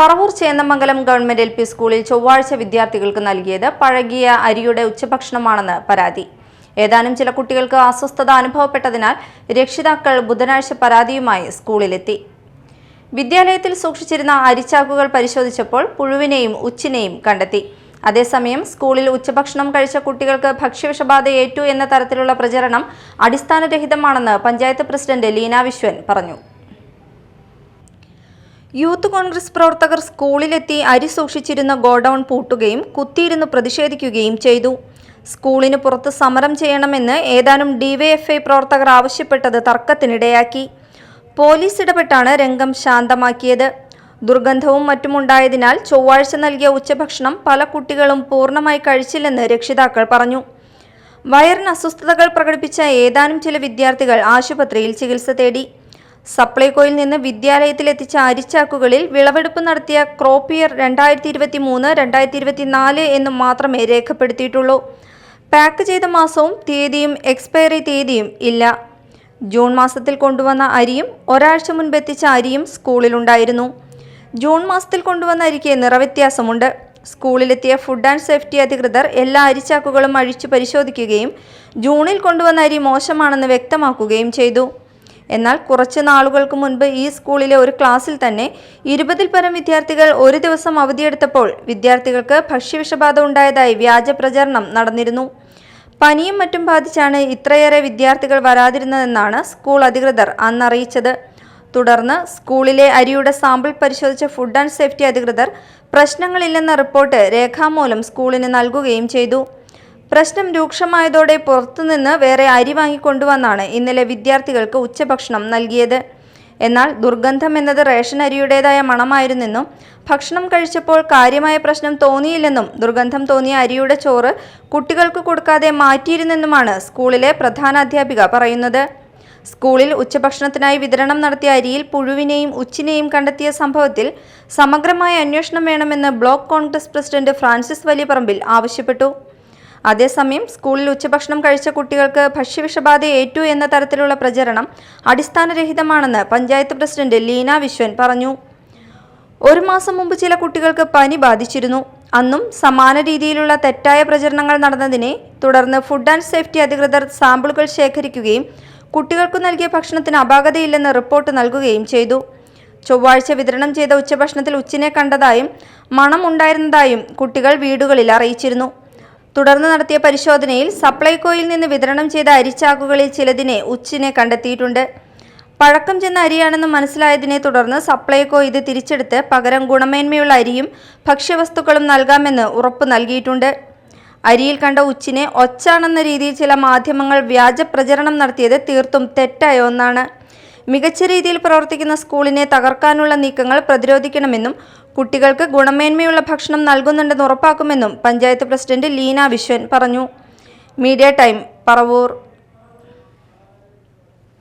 Paravur Chendamangalam government L P സ്കൂളിൽ ചൊവ്വാഴ്ച വിദ്യാർത്ഥികൾക്ക് നൽകിയത് പഴകിയ അരിയുടെ ഉച്ചഭക്ഷണമാണെന്ന് പരാതി. ഏതാനും ചില കുട്ടികൾക്ക് അസ്വസ്ഥത അനുഭവപ്പെട്ടതിനാൽ രക്ഷിതാക്കൾ ബുധനാഴ്ച പരാതിയുമായി സ്കൂളിലെത്തി. വിദ്യാലയത്തിൽ സൂക്ഷിച്ചിരുന്ന അരിച്ചാക്കുകൾ പരിശോധിച്ചപ്പോൾ പുഴുവിനെയും ഉച്ചിനെയും കണ്ടെത്തി. അതേസമയം സ്കൂളിൽ ഉച്ചഭക്ഷണം കഴിച്ച കുട്ടികൾക്ക് ഭക്ഷ്യവിഷബാധ ഏറ്റു എന്ന തരത്തിലുള്ള പ്രചരണം അടിസ്ഥാനരഹിതമാണെന്ന് പഞ്ചായത്ത് പ്രസിഡന്റ് ലീന വിശ്വൻ പറഞ്ഞു. യൂത്ത് കോൺഗ്രസ് പ്രവർത്തകർ സ്കൂളിലെത്തി അരി സൂക്ഷിച്ചിരുന്ന ഗോഡൌൺ പൂട്ടുകയും കുത്തിയിരുന്ന് പ്രതിഷേധിക്കുകയും ചെയ്തു. സ്കൂളിന് പുറത്ത് സമരം ചെയ്യണമെന്ന് ഏതാനും ഡിവൈഎഫ്ഐ പ്രവർത്തകർ ആവശ്യപ്പെട്ടത് തർക്കത്തിനിടയാക്കി. പോലീസ് ഇടപെട്ടാണ് രംഗം ശാന്തമാക്കിയത്. ദുർഗന്ധവും മറ്റുമുണ്ടായതിനാൽ ചൊവ്വാഴ്ച നൽകിയ ഉച്ചഭക്ഷണം പല കുട്ടികളും പൂർണമായി കഴിച്ചില്ലെന്ന് രക്ഷിതാക്കൾ പറഞ്ഞു. വയറിന് അസ്വസ്ഥതകൾ പ്രകടിപ്പിച്ച ഏതാനും ചില വിദ്യാർത്ഥികൾ ആശുപത്രിയിൽ ചികിത്സ തേടി. സപ്ലൈകോയിൽ നിന്ന് വിദ്യാലയത്തിലെത്തിച്ച അരിച്ചാക്കുകളിൽ വിളവെടുപ്പ് നടത്തിയ ക്രോപ്പിയർ രണ്ടായിരത്തി ഇരുപത്തി മൂന്ന് രണ്ടായിരത്തി ഇരുപത്തി നാല് എന്ന് മാത്രമേ രേഖപ്പെടുത്തിയിട്ടുള്ളൂ. പാക്ക് ചെയ്ത മാസവും തീയതിയും എക്സ്പയറി തീയതിയും ഇല്ല. ജൂൺ മാസത്തിൽ കൊണ്ടുവന്ന അരിയും ഒരാഴ്ച മുൻപ് എത്തിച്ച അരിയും സ്കൂളിലുണ്ടായിരുന്നു ജൂൺ മാസത്തിൽ കൊണ്ടുവന്ന അരിക്ക് നിറവ്യത്യാസമുണ്ട്. സ്കൂളിലെത്തിയ ഫുഡ് ആൻഡ് സേഫ്റ്റി അധികൃതർ എല്ലാ അരിച്ചാക്കുകളും അഴിച്ചു പരിശോധിക്കുകയും ജൂണിൽ കൊണ്ടുവന്ന അരി മോശമാണെന്ന് വ്യക്തമാക്കുകയും ചെയ്തു. എന്നാൽ കുറച്ച് നാളുകൾക്ക് മുൻപ് ഈ സ്കൂളിലെ ഒരു ക്ലാസ്സിൽ തന്നെ ഇരുപതിൽ പരം വിദ്യാർത്ഥികൾ ഒരു ദിവസം അവധിയെടുത്തപ്പോൾ വിദ്യാർത്ഥികൾക്ക് ഭക്ഷ്യവിഷബാധ ഉണ്ടായതായി വ്യാജ പ്രചരണം നടന്നിരുന്നു. പനിയും മറ്റും ബാധിച്ചാണ് ഇത്രയേറെ വിദ്യാർത്ഥികൾ വരാതിരുന്നതെന്നാണ് സ്കൂൾ അധികൃതർ അന്നറിയിച്ചത്. തുടർന്ന് സ്കൂളിലെ അരിയുടെ സാമ്പിൾ പരിശോധിച്ച ഫുഡ് ആൻഡ് സേഫ്റ്റി അധികൃതർ പ്രശ്നങ്ങളില്ലെന്ന റിപ്പോർട്ട് രേഖാമൂലം സ്കൂളിന് നൽകുകയും ചെയ്തു. പ്രശ്നം രൂക്ഷമായതോടെ പുറത്തുനിന്ന് വേറെ അരി വാങ്ങിക്കൊണ്ടുവന്നാണ് ഇന്നലെ വിദ്യാർത്ഥികൾക്ക് ഉച്ചഭക്ഷണം നൽകിയത്. എന്നാൽ ദുർഗന്ധം എന്നത് റേഷൻ അരിയുടേതായ മണമായിരുന്നെന്നും ഭക്ഷണം കഴിച്ചപ്പോൾ കാര്യമായ പ്രശ്നം തോന്നിയില്ലെന്നും ദുർഗന്ധം തോന്നിയ അരിയുടെ ചോറ് കുട്ടികൾക്ക് കൊടുക്കാതെ മാറ്റിയിരുന്നെന്നുമാണ് സ്കൂളിലെ പ്രധാനാധ്യാപിക പറയുന്നത്. സ്കൂളിൽ ഉച്ചഭക്ഷണത്തിനായി വിതരണം നടത്തിയ അരിയിൽ പുഴുവിനെയും ഉച്ചിനെയും കണ്ടെത്തിയ സംഭവത്തിൽ സമഗ്രമായ അന്വേഷണം വേണമെന്ന് block Congress president Francis Valiyaparambil ആവശ്യപ്പെട്ടു. അതേസമയം സ്കൂളിൽ ഉച്ചഭക്ഷണം കഴിച്ച കുട്ടികൾക്ക് ഭക്ഷ്യവിഷബാധ ഏറ്റു എന്ന തരത്തിലുള്ള പ്രചരണം അടിസ്ഥാനരഹിതമാണെന്ന് പഞ്ചായത്ത് പ്രസിഡന്റ് ലീന വിശ്വൻ പറഞ്ഞു. ഒരു മാസം മുമ്പ് ചില കുട്ടികൾക്ക് പനി ബാധിച്ചിരുന്നു. അന്നും സമാന രീതിയിലുള്ള തെറ്റായ പ്രചരണങ്ങൾ നടന്നതിനെ തുടർന്ന് ഫുഡ് ആൻഡ് സേഫ്റ്റി അധികൃതർ സാമ്പിളുകൾ ശേഖരിക്കുകയും കുട്ടികൾക്ക് നൽകിയ ഭക്ഷണത്തിന് അപാകതയില്ലെന്ന് റിപ്പോർട്ട് നൽകുകയും ചെയ്തു. ചൊവ്വാഴ്ച വിതരണം ചെയ്ത ഉച്ചഭക്ഷണത്തിൽ ഉച്ചിനെ കണ്ടതായും മണം ഉണ്ടായിരുന്നതായും കുട്ടികൾ വീടുകളിൽ അറിയിച്ചിരുന്നു. തുടർന്ന് നടത്തിയ പരിശോധനയിൽ സപ്ലൈകോയിൽ നിന്ന് വിതരണം ചെയ്ത അരിച്ചാക്കുകളിൽ ചിലതിനെ ഉച്ചിനെ കണ്ടെത്തിയിട്ടുണ്ട്. പഴക്കം ചെന്ന അരിയാണെന്ന് മനസ്സിലായതിനെ തുടർന്ന് സപ്ലൈകോ ഇത് തിരിച്ചെടുത്ത് പകരം ഗുണമേന്മയുള്ള അരിയും ഭക്ഷ്യവസ്തുക്കളും നൽകാമെന്ന് ഉറപ്പ് നൽകിയിട്ടുണ്ട്. അരിയിൽ കണ്ട ഉച്ചിനെ ഒച്ചാണെന്ന രീതിയിൽ ചില മാധ്യമങ്ങൾ വ്യാജ പ്രചരണം നടത്തിയത് തീർത്തും തെറ്റായ ഒന്നാണ്. മികച്ച രീതിയിൽ പ്രവർത്തിക്കുന്ന സ്കൂളിനെ തകർക്കാനുള്ള നീക്കങ്ങൾ പ്രതിരോധിക്കണമെന്നും കുട്ടികൾക്ക് ഗുണമേന്മയുള്ള ഭക്ഷണം നൽകുന്നുണ്ടെന്ന് ഉറപ്പാക്കുമെന്നും പഞ്ചായത്ത് പ്രസിഡന്റ് ലീന വിശ്വൻ പറഞ്ഞു. Media time Paravur.